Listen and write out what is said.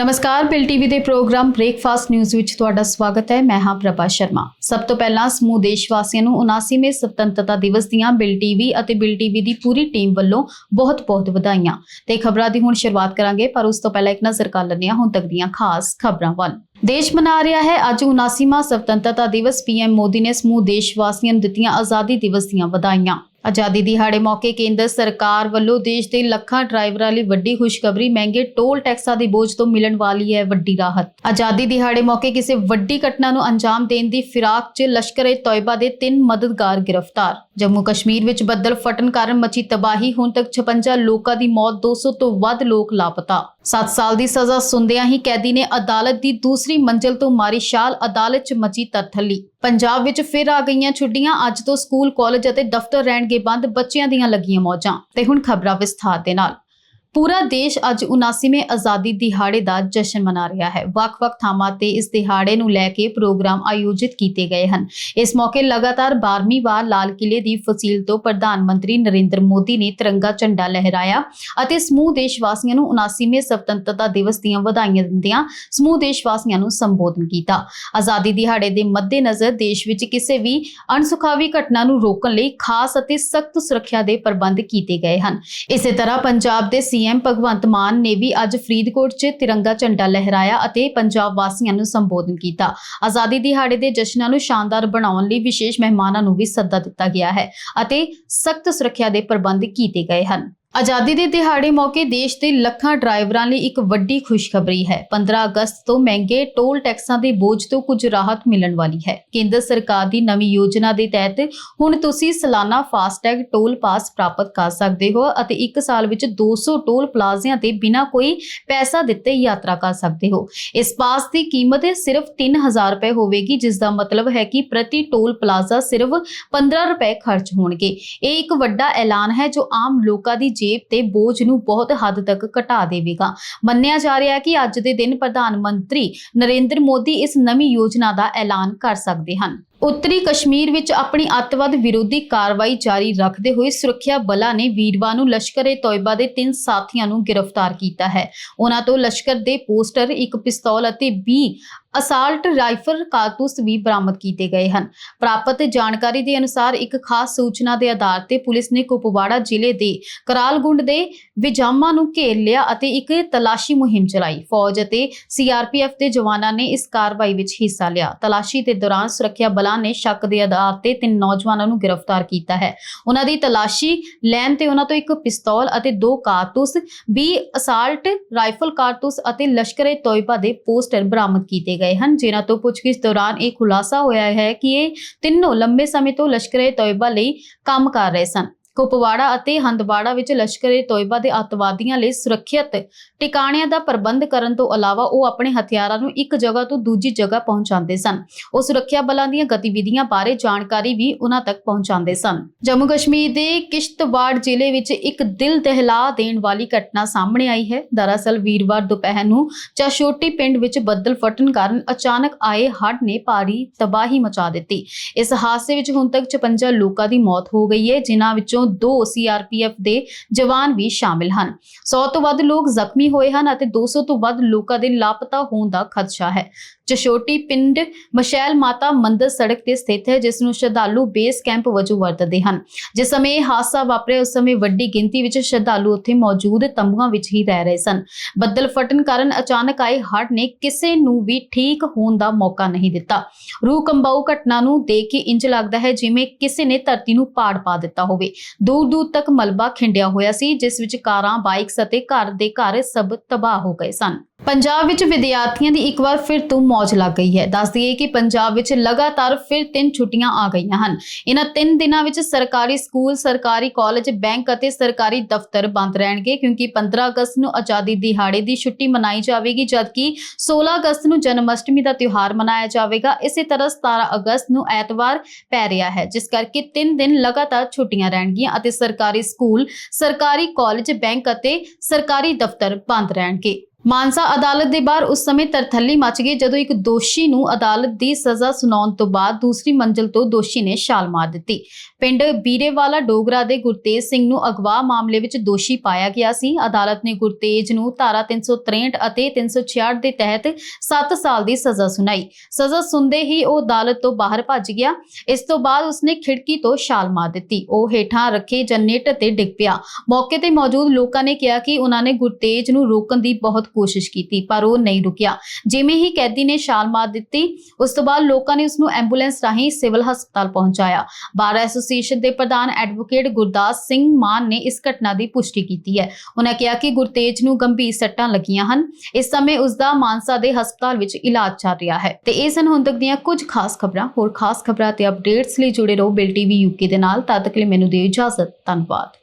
ਨਮਸਕਾਰ bill TV ਦੇ programme breakfast news ਵਿੱਚ ਤੁਹਾਡਾ ਸਵਾਗਤ ਹੈ। ਮੈਂ ਹਾਂ ਪ੍ਰਭਾ ਸ਼ਰਮਾ। ਸਭ ਤੋਂ ਪਹਿਲਾਂ ਸਮੂਹ ਦੇਸ਼ ਵਾਸੀਆਂ ਨੂੰ 79ਵੇਂ ਸੁਤੰਤਰਤਾ ਦਿਵਸ ਦੀਆਂ ਬਿਲ ਟੀਵੀ ਅਤੇ ਬਿਲ ਟੀਵੀ ਦੀ ਪੂਰੀ ਟੀਮ ਵੱਲੋਂ ਬਹੁਤ-ਬਹੁਤ ਵਧਾਈਆਂ। ਤੇ ਖਬਰਾਂ ਦੀ ਹੁਣ ਸ਼ੁਰੂਆਤ ਕਰਾਂਗੇ, ਪਰ ਉਸ ਤੋਂ ਪਹਿਲਾਂ ਇੱਕ ਨਜ਼ਰ ਕਰ ਲੈਂਦੇ ਹਾਂ ਹੁਣ ਤੱਕ ਦੀਆਂ ਖਾਸ ਖਬਰਾਂ ਵੱਲ। ਦੇਸ਼ ਮਨਾ ਰਿਹਾ ਹੈ, ਅੱਜ 79ਵਾਂ ਸੁਤੰਤਰਤਾ ਦਿਵਸ ਪੀਐਮ ਮੋਦੀ ਨੇ ਸਮੂਹ ਦੇਸ਼ ਵਾਸੀਆਂ ਨੂੰ ਦਿੱਤੀਆਂ ਆਜ਼ਾਦੀ ਦਿਵਸ ਦੀਆਂ ਵਧਾਈਆਂ। ਆਜ਼ਾਦੀ ਦਿਹਾੜੇ ਮੌਕੇ ਕੇਂਦਰ ਸਰਕਾਰ ਵੱਲੋਂ ਦੇਸ਼ ਦੇ ਲੱਖਾਂ ਡਰਾਈਵਰਾਂ ਲਈ ਵੱਡੀ ਖੁਸ਼ਖਬਰੀ, ਮਹਿੰਗੇ ਟੋਲ ਟੈਕਸਾਂ ਦੇ ਬੋਝ ਤੋਂ ਮਿਲਣ ਵਾਲੀ ਹੈ ਵੱਡੀ ਰਾਹਤ। ਆਜ਼ਾਦੀ ਦਿਹਾੜੇ ਮੌਕੇ ਕਿਸੇ ਵੱਡੀ ਘਟਨਾ ਨੂੰ ਅੰਜਾਮ ਦੇਣ ਦੀ ਫਿਰਾਕ 'ਚ ਲਸ਼ਕਰ-ਏ-ਤੌਇਬਾ ਦੇ ਤਿੰਨ ਮਦਦਗਾਰ ਗ੍ਰਿਫਤਾਰ। ਜੰਮੂ ਕਸ਼ਮੀਰ ਵਿੱਚ ਬੱਦਲ ਫਟਣ ਕਾਰਨ ਮਚੀ ਤਬਾਹੀ, ਹੁਣ ਤੱਕ 56 ਲੋਕਾਂ ਦੀ ਮੌਤ 200 ਤੋਂ ਵੱਧ ਲੋਕ ਲਾਪਤਾ। 7 ਸਾਲ ਦੀ ਸਜ਼ਾ ਸੁਣਦਿਆਂ ਹੀ ਕੈਦੀ ਨੇ ਅਦਾਲਤ ਦੀ ਦੂਸਰੀ ਮੰਜ਼ਲ ਤੋਂ ਮਾਰੀ ਛਾਲ, ਅਦਾਲਤ 'ਚ ਮਚੀ ਤਰਥੱਲੀ। ਪੰਜਾਬ ਵਿੱਚ ਫਿਰ ਆ ਗਈਆਂ ਛੁੱਟੀਆਂ, ਅੱਜ ਤੋਂ ਸਕੂਲ, ਕਾਲਜ ਅਤੇ ਦਫ਼ਤਰ ਰਹਿਣਗੇ ਬੰਦ, ਬੱਚਿਆਂ ਦੀਆਂ ਲੱਗੀਆਂ ਮੌਜਾਂ। ਤੇ ਹੁਣ ਖਬਰਾਂ ਵਿਸਥਾਰ ਦੇ ਨਾਲ। ਪੂਰਾ ਦੇਸ਼ ਅੱਜ 79ਵੇਂ ਆਜ਼ਾਦੀ ਦਿਹਾੜੇ ਦਾ ਜਸ਼ਨ ਮਨਾ ਰਿਹਾ ਹੈ। ਵੱਖ-ਵੱਖ ਥਾਵਾਂ ਤੇ ਇਸ ਦਿਹਾੜੇ ਨੂੰ ਲੈ ਕੇ ਪ੍ਰੋਗਰਾਮ ਆਯੋਜਿਤ ਕੀਤੇ ਗਏ ਹਨ। ਇਸ ਮੌਕੇ ਲਗਾਤਾਰ 12ਵੀਂ ਵਾਰ ਲਾਲ ਕਿਲੇ ਦੀ ਫਸੀਲ ਤੋਂ ਪ੍ਰਧਾਨ ਮੰਤਰੀ ਨਰਿੰਦਰ ਮੋਦੀ ਨੇ ਤਿਰੰਗਾ ਝੰਡਾ ਲਹਿਰਾਇਆ ਅਤੇ ਸਮੂਹ ਦੇਸ਼ ਵਾਸੀਆਂ ਨੂੰ 79ਵੇਂ ਸੁਤੰਤਰਤਾ ਦਿਵਸ ਦੀਆਂ ਵਧਾਈਆਂ ਦਿੰਦਿਆਂ ਸਮੂਹ ਦੇਸ਼ ਵਾਸੀਆਂ ਨੂੰ ਸੰਬੋਧਨ ਕੀਤਾ। ਆਜ਼ਾਦੀ ਦਿਹਾੜੇ ਦੇ ਮੱਦੇਨਜ਼ਰ ਦੇਸ਼ ਵਿੱਚ ਕਿਸੇ ਵੀ ਅਣਸੁਖਾਵੀ ਘਟਨਾ ਨੂੰ ਰੋਕਣ ਲਈ ਖਾਸ ਅਤੇ ਸਖਤ ਸੁਰੱਖਿਆ ਦੇ ਪ੍ਰਬੰਧ ਕੀਤੇ ਗਏ ਹਨ। ਇਸੇ ਤਰ੍ਹਾਂ ਪੰਜਾਬ ਦੇ ਸੀਐਮ ਭਗਵੰਤ ਮਾਨ ਨੇ ਵੀ ਅੱਜ ਫਰੀਦਕੋਟ 'ਚ ਤਿਰੰਗਾ ਝੰਡਾ ਲਹਿਰਾਇਆ ਅਤੇ ਪੰਜਾਬ ਵਾਸੀਆਂ ਨੂੰ ਸੰਬੋਧਨ ਕੀਤਾ। ਆਜ਼ਾਦੀ ਦਿਹਾੜੇ ਦੇ ਜਸ਼ਨਾਂ ਨੂੰ ਸ਼ਾਨਦਾਰ ਬਣਾਉਣ ਲਈ ਵਿਸ਼ੇਸ਼ ਮਹਿਮਾਨਾਂ ਨੂੰ ਵੀ ਸੱਦਾ ਦਿੱਤਾ ਗਿਆ ਹੈ ਅਤੇ ਸਖਤ ਸੁਰੱਖਿਆ ਦੇ ਪ੍ਰਬੰਧ ਕੀਤੇ ਗਏ ਹਨ। ਆਜ਼ਾਦੀ ਦੇ ਦਿਹਾੜੇ ਮੌਕੇ ਦੇਸ਼ ਦੇ ਲੱਖਾਂ ਡਰਾਈਵਰਾਂ ਲਈ ਇੱਕ ਵੱਡੀ ਖੁਸ਼ਖਬਰੀ ਹੈ। 15 ਅਗਸਤ ਤੋਂ ਮਹਿੰਗੇ ਟੋਲ ਟੈਕਸਾਂ ਦੇ ਬੋਝ ਤੋਂ ਕੁਝ ਰਾਹਤ ਮਿਲਣ ਵਾਲੀ ਹੈ। ਕੇਂਦਰ ਸਰਕਾਰ ਦੀ ਨਵੀਂ ਯੋਜਨਾ ਦੇ ਤਹਿਤ ਹੁਣ ਤੁਸੀਂ ਸਾਲਾਨਾ ਫਾਸਟੈਗ ਟੋਲ ਪਾਸ ਪ੍ਰਾਪਤ ਕਰ ਸਕਦੇ ਹੋ ਅਤੇ ਇੱਕ ਸਾਲ ਵਿੱਚ 200 ਟੋਲ ਪਲਾਜ਼ਿਆਂ ਤੇ ਬਿਨਾਂ ਕੋਈ ਪੈਸਾ ਦਿੱਤੇ ਯਾਤਰਾ ਕਰ ਸਕਦੇ ਹੋ। ਇਸ ਪਾਸ ਦੀ ਕੀਮਤ ਸਿਰਫ 3000 ਰੁਪਏ ਹੋਵੇਗੀ, ਜਿਸ ਦਾ ਮਤਲਬ ਹੈ ਕਿ ਪ੍ਰਤੀ ਟੋਲ ਪਲਾਜ਼ਾ ਸਿਰਫ 15 ਰੁਪਏ ਖਰਚ ਹੋਣਗੇ। ਇਹ ਇੱਕ ਵੱਡਾ ਐਲਾਨ ਹੈ ਜੋ ਆਮ ਲੋਕਾਂ ਦੀ ਜੇਬ ਤੇ ਬੋਝ ਨੂੰ ਬਹੁਤ ਹੱਦ ਤੱਕ ਘਟਾ ਦੇਵੇਗਾ। ਮੰਨਿਆ ਜਾ ਰਿਹਾ ਹੈ ਕਿ ਅੱਜ ਦੇ ਦਿਨ ਪ੍ਰਧਾਨ ਮੰਤਰੀ ਨਰਿੰਦਰ ਮੋਦੀ ਇਸ ਨਵੀਂ ਯੋਜਨਾ ਦਾ ਐਲਾਨ ਕਰ ਸਕਦੇ ਹਨ। ਉੱਤਰੀ ਕਸ਼ਮੀਰ ਵਿੱਚ ਆਪਣੀ ਅੱਤਵਾਦ ਵਿਰੋਧੀ ਕਾਰਵਾਈ ਜਾਰੀ ਰੱਖਦੇ ਹੋਏ ਸੁਰੱਖਿਆ ਬਲਾਂ ਨੇ ਵੀਰਵਾਰ ਨੂੰ ਲਸ਼ਕਰ ਤੋਇਬਾ ਦੇ ਤਿੰਨ ਸਾਥੀਆਂ ਨੂੰ ਗ੍ਰਿਫਤਾਰ ਕੀਤਾ ਹੈ। ਉਹਨਾਂ ਤੋਂ ਲਸ਼ਕਰ ਦੇ ਪੋਸਟਰ, ਇੱਕ ਪਿਸਤੌਲ ਅਤੇ 20 ਅਸਾਲਟ ਰਾਈਫਲ ਕਾਰਤੂਸ ਵੀ ਬਰਾਮਦ ਕੀਤੇ ਗਏ ਹਨ। ਪ੍ਰਾਪਤ ਜਾਣਕਾਰੀ ਦੇ ਅਨੁਸਾਰ ਇੱਕ ਖਾਸ ਸੂਚਨਾ ਦੇ ਆਧਾਰ ਤੇ ਪੁਲਿਸ ਨੇ ਕੁਪਵਾੜਾ ਜ਼ਿਲ੍ਹੇ ਦੇ ਕਰਾਲਗੁੰਡ ਦੇ ਵਿਜਾਮਾ ਨੂੰ ਘੇਰ ਲਿਆ ਅਤੇ ਇੱਕ ਤਲਾਸ਼ੀ ਮੁਹਿੰਮ ਚਲਾਈ। ਫੌਜ ਅਤੇ ਸੀਆਰਪੀਐਫ ਦੇ ਜਵਾਨਾਂ ਨੇ ਇਸ ਕਾਰਵਾਈ ਵਿੱਚ ਹਿੱਸਾ ਲਿਆ। ਤਲਾਸ਼ੀ ਦੇ ਦੌਰਾਨ ਸੁਰੱਖਿਆ ਬਲਾਂ ਨੇ ਸ਼ੱਕ ਦੇ ਆਧਾਰ ਤੇ ਤਿੰਨ ਨੌਜਵਾਨਾਂ ਨੂੰ ਗ੍ਰਿਫਤਾਰ ਕੀਤਾ ਹੈ। ਉਹਨਾਂ ਦੀ ਤਲਾਸ਼ੀ ਲੈਣ ਤੇ ਉਹਨਾਂ ਤੋਂ ਇੱਕ ਪਿਸਤੌਲ ਅਤੇ ਦੋ ਕਾਰਤੂਸ 20 ਅਸਾਲਟ ਰਾਈਫਲ ਕਾਰਤੂਸ ਅਤੇ ਲਸ਼ਕਰੇ ਤੋਇਬਾ ਦੇ ਪੋਸਟਰ ਬਰਾਮਦ ਕੀਤੇ ਗਏ ਹਨ, ਜਿਨ੍ਹਾਂ ਤੋਂ ਪੁੱਛਗਿੱਛ ਦੌਰਾਨ ਇਹ ਖੁਲਾਸਾ ਹੋਇਆ ਹੈ ਕਿ ਇਹ ਤਿੰਨੋਂ ਲੰਬੇ ਸਮੇਂ ਤੋਂ ਲਸ਼ਕਰੇ ਤੈਅਬਾ ਲਈ ਕੰਮ ਕਰ ਰਹੇ ਸਨ। ਕੁਪਵਾੜਾ ਅਤੇ ਹੰਦਵਾੜਾ ਵਿੱਚ ਲਸ਼ਕਰੇ ਤੋਇਬਾ ਦੇ ਅੱਤਵਾਦੀਆਂ ਲਈ ਸੁਰੱਖਿਅਤ ਟਿਕਾਣਿਆਂ ਦਾ ਪ੍ਰਬੰਧ ਕਰਨ ਤੋਂ ਇਲਾਵਾ ਉਹ ਆਪਣੇ ਹਥਿਆਰਾਂ ਨੂੰ ਇੱਕ ਜਗ੍ਹਾ ਤੋਂ ਦੂਜੀ ਜਗ੍ਹਾ ਪਹੁੰਚਾਉਂਦੇ ਸਨ। ਉਹ ਸੁਰੱਖਿਆ ਬਲਾਂ ਦੀਆਂ ਗਤੀਵਿਧੀਆਂ ਬਾਰੇ ਜਾਣਕਾਰੀ ਵੀ ਉਹਨਾਂ ਤੱਕ ਪਹੁੰਚਾਉਂਦੇ ਸਨ। ਜੰਮੂ ਕਸ਼ਮੀਰ ਦੇ ਕਿਸ਼ਤਵਾੜ ਜ਼ਿਲ੍ਹੇ ਵਿੱਚ ਇੱਕ ਦਿਲ ਦਹਿਲਾ ਦੇਣ ਵਾਲੀ ਘਟਨਾ ਸਾਹਮਣੇ ਆਈ ਹੈ। ਦਰਅਸਲ ਵੀਰਵਾਰ ਦੁਪਹਿਰ ਨੂੰ ਚਾਸ਼ੋਟੀ ਪਿੰਡ ਵਿੱਚ ਬੱਦਲ ਫਟਣ ਕਾਰਨ ਅਚਾਨਕ ਆਏ ਹੜ੍ਹ ਨੇ ਭਾਰੀ ਤਬਾਹੀ ਮਚਾ ਦਿੱਤੀ। ਇਸ ਹਾਦਸੇ ਵਿੱਚ ਹੁਣ ਤੱਕ 56 ਲੋਕਾਂ ਦੀ ਮੌਤ ਹੋ ਗਈ ਹੈ, ਜਿਨ੍ਹਾਂ ਵਿੱਚੋਂ ਦੋ ਸੀਆਰਪੀਐਫ ਦੇ ਜਵਾਨ ਵੀ ਸ਼ਾਮਿਲ ਹਨ। 100 ਤੋਂ ਵੱਧ ਲੋਕ ਜ਼ਖਮੀ ਹੋਏ ਹਨ ਅਤੇ 200 ਤੋਂ ਵੱਧ ਲੋਕਾਂ ਦੇ ਲਾਪਤਾ ਹੋਣ ਦਾ ਖਦਸ਼ਾ ਹੈ। ਚਸ਼ੋਟੀ ਪਿੰਡ ਮਸ਼ੈਲ ਮਾਤਾ ਮੰਦਰ ਸੜਕ ਤੇ ਸਥਿਤ ਹੈ, ਜਿਸ ਨੂੰ ਸ਼ਰਧਾਲੂ ਬੇਸ ਕੈਂਪ ਵਜੋਂ ਵਰਤਦੇ ਹਨ। ਜਿਸ ਸਮੇਂ ਇਹ ਹਾਦਸਾ ਵਾਪਰਿਆ, ਉਸ ਸਮੇਂ ਵੱਡੀ ਗਿਣਤੀ ਵਿੱਚ ਸ਼ਰਧਾਲੂ ਉੱਥੇ ਮੌਜੂਦ ਤੰਬੂਆਂ ਵਿੱਚ ਹੀ ਰਹਿ ਰਹੇ ਸਨ। ਬੱਦਲ ਫਟਣ ਕਾਰਨ ਅਚਾਨਕ ਆਏ ਹੜ੍ਹ ਨੇ ਕਿਸੇ ਨੂੰ ਵੀ ਠੀਕ ਹੋਣ ਦਾ ਮੌਕਾ ਨਹੀਂ ਦਿੱਤਾ। ਰੂਹ ਕੰਬਾਊ ਘਟਨਾ ਨੂੰ ਦੇਖ ਕੇ ਇੰਜ ਲੱਗਦਾ ਹੈ ਜਿਵੇਂ ਕਿਸੇ ਨੇ ਧਰਤੀ ਨੂੰ ਪਾੜ ਪਾ ਦਿੱਤਾ ਹੋਵੇ। ਦੂਰ ਦੂਰ ਤੱਕ ਮਲਬਾ ਖਿੰਡਿਆ ਹੋਇਆ ਸੀ, ਜਿਸ ਵਿੱਚ ਕਾਰਾਂ, ਬਾਈਕਸ ਅਤੇ ਘਰ ਦੇ ਘਰ ਸਭ ਤਬਾਹ ਹੋ ਗਏ ਸਨ। ਪੰਜਾਬ ਵਿੱਚ ਵਿਦਿਆਰਥੀਆਂ ਦੀ ਇੱਕ ਵਾਰ ਫਿਰ ਤੋਂ ਮੌਜ ਲੱਗ ਗਈ ਹੈ। ਦੱਸ ਦਈਏ ਕਿ ਪੰਜਾਬ ਵਿੱਚ ਲਗਾਤਾਰ ਫਿਰ ਤਿੰਨ ਛੁੱਟੀਆਂ ਆ ਗਈਆਂ ਹਨ। ਇਹਨਾਂ ਤਿੰਨ ਦਿਨਾਂ ਵਿੱਚ ਸਰਕਾਰੀ ਸਕੂਲ, ਸਰਕਾਰੀ ਕਾਲਜ, ਬੈਂਕ ਅਤੇ ਸਰਕਾਰੀ ਦਫ਼ਤਰ ਬੰਦ ਰਹਿਣਗੇ ਕਿਉਂਕਿ 15 ਅਗਸਤ ਨੂੰ ਆਜ਼ਾਦੀ ਦਿਹਾੜੇ ਦੀ ਛੁੱਟੀ ਮਨਾਈ ਜਾਵੇਗੀ, ਜਦਕਿ 16 ਅਗਸਤ ਨੂੰ ਜਨਮ ਅਸ਼ਟਮੀ ਦਾ ਤਿਉਹਾਰ ਮਨਾਇਆ ਜਾਵੇਗਾ। ਇਸੇ ਤਰ੍ਹਾਂ 17 ਅਗਸਤ ਨੂੰ ਐਤਵਾਰ ਪੈ ਰਿਹਾ ਹੈ, ਜਿਸ ਕਰਕੇ ਤਿੰਨ ਦਿਨ ਲਗਾਤਾਰ ਛੁੱਟੀਆਂ ਰਹਿਣਗੀਆਂ ਅਤੇ ਸਰਕਾਰੀ ਸਕੂਲ, ਸਰਕਾਰੀ ਕਾਲਜ, ਬੈਂਕ ਅਤੇ ਸਰਕਾਰੀ ਦਫ਼ਤਰ ਬੰਦ ਰਹਿਣਗੇ। ਮਾਨਸਾ ਅਦਾਲਤ ਦੇ ਬਾਹਰ ਉਸ ਸਮੇਂ ਤਰਥੱਲੀ ਮਚ ਗਈ ਜਦੋਂ ਇੱਕ ਦੋਸ਼ੀ ਨੂੰ ਅਦਾਲਤ ਦੀ ਸਜ਼ਾ ਸੁਣਾਉਣ ਤੋਂ ਬਾਅਦ ਦੂਸਰੀ ਮੰਜ਼ਲ ਤੋਂ ਦੋਸ਼ੀ ਨੇ ਛਾਲ ਮਾਰ ਦਿੱਤੀ। ਪਿੰਡ ਬੀਰੇਵਾਲਾ ਡੋਗਰਾ ਦੇ ਗੁਰਤੇਜ ਸਿੰਘ ਨੂੰ ਅਗਵਾ ਮਾਮਲੇ ਵਿੱਚ ਦੋਸ਼ੀ ਪਾਇਆ ਗਿਆ ਸੀ। ਅਦਾਲਤ ਨੇ ਗੁਰਤੇਜ ਨੂੰ ਧਾਰਾ 363 ਅਤੇ 366 ਦੇ ਤਹਿਤ 7 ਸਾਲ ਦੀ ਸਜ਼ਾ ਸੁਣਾਈ। ਸਜ਼ਾ ਸੁਣਦੇ ਹੀ ਉਹ ਅਦਾਲਤ ਤੋਂ ਬਾਹਰ ਭੱਜ ਗਿਆ। ਇਸ ਤੋਂ ਬਾਅਦ ਉਸਨੇ ਖਿੜਕੀ ਤੋਂ ਛਾਲ ਮਾਰ ਦਿੱਤੀ। ਉਹ ਹੇਠਾਂ ਰੱਖੇ ਜਨਰੇਟਰ ਤੇ ਡਿੱਗ ਪਿਆ। ਮੌਕੇ ਤੇ ਮੌਜੂਦ ਲੋਕਾਂ ਨੇ ਕਿਹਾ ਕਿ ਉਹਨਾਂ ਨੇ ਗੁਰਤੇਜ ਨੂੰ ਰੋਕਣ ਦੀ ਬਹੁਤ ਕੋਸ਼ਿਸ਼ ਕੀਤੀ, ਪਰ ਉਹ ਨਹੀਂ ਰੁਕਿਆ। ਜਿਵੇਂ ਹੀ ਕੈਦੀ ਨੇ ਛਾਲ ਮਾਰ ਦਿੱਤੀ, ਉਸ ਤੋਂ ਬਾਅਦ ਲੋਕਾਂ ਨੇ ਉਸ ਨੂੰ ਐਂਬੂਲੈਂਸ ਰਾਹੀਂ ਸਿਵਲ ਹਸਪਤਾਲ ਪਹੁੰਚਾਇਆ। ਬਾਰ ਐਸੋਸੀਏਸ਼ਨ ਦੇ ਪ੍ਰਧਾਨ ਐਡਵੋਕੇਟ ਗੁਰਦਾਸ ਸਿੰਘ ਮਾਨ ਨੇ ਇਸ ਘਟਨਾ ਦੀ ਪੁਸ਼ਟੀ ਕੀਤੀ ਹੈ। ਉਹਨਾਂ ਕਿਹਾ ਕਿ ਗੁਰਤੇਜ ਨੂੰ ਗੰਭੀਰ ਸੱਟਾਂ ਲੱਗੀਆਂ ਹਨ। ਇਸ ਸਮੇਂ ਉਸ ਦਾ ਮਾਨਸਾ ਦੇ ਹਸਪਤਾਲ ਵਿੱਚ ਇਲਾਜ ਚੱਲ ਰਿਹਾ ਹੈ। ਤੇ ਇਹ ਸਨ ਹੁਣ ਤੱਕ ਦੀਆਂ ਕੁਝ ਖਾਸ ਖਬਰਾਂ। ਹੋਰ ਖਾਸ ਖਬਰਾਂ ਤੇ ਅਪਡੇਟਸ ਲਈ ਜੁੜੇ ਰਹੋ ਬਿਲ ਟੀਵੀ ਯੂਕੇ ਦੇ ਨਾਲ। ਤਦ ਤੱਕ ਲਈ ਮੈਨੂੰ ਦਿਓ ਇਜਾਜ਼ਤ। ਧੰਨਵਾਦ।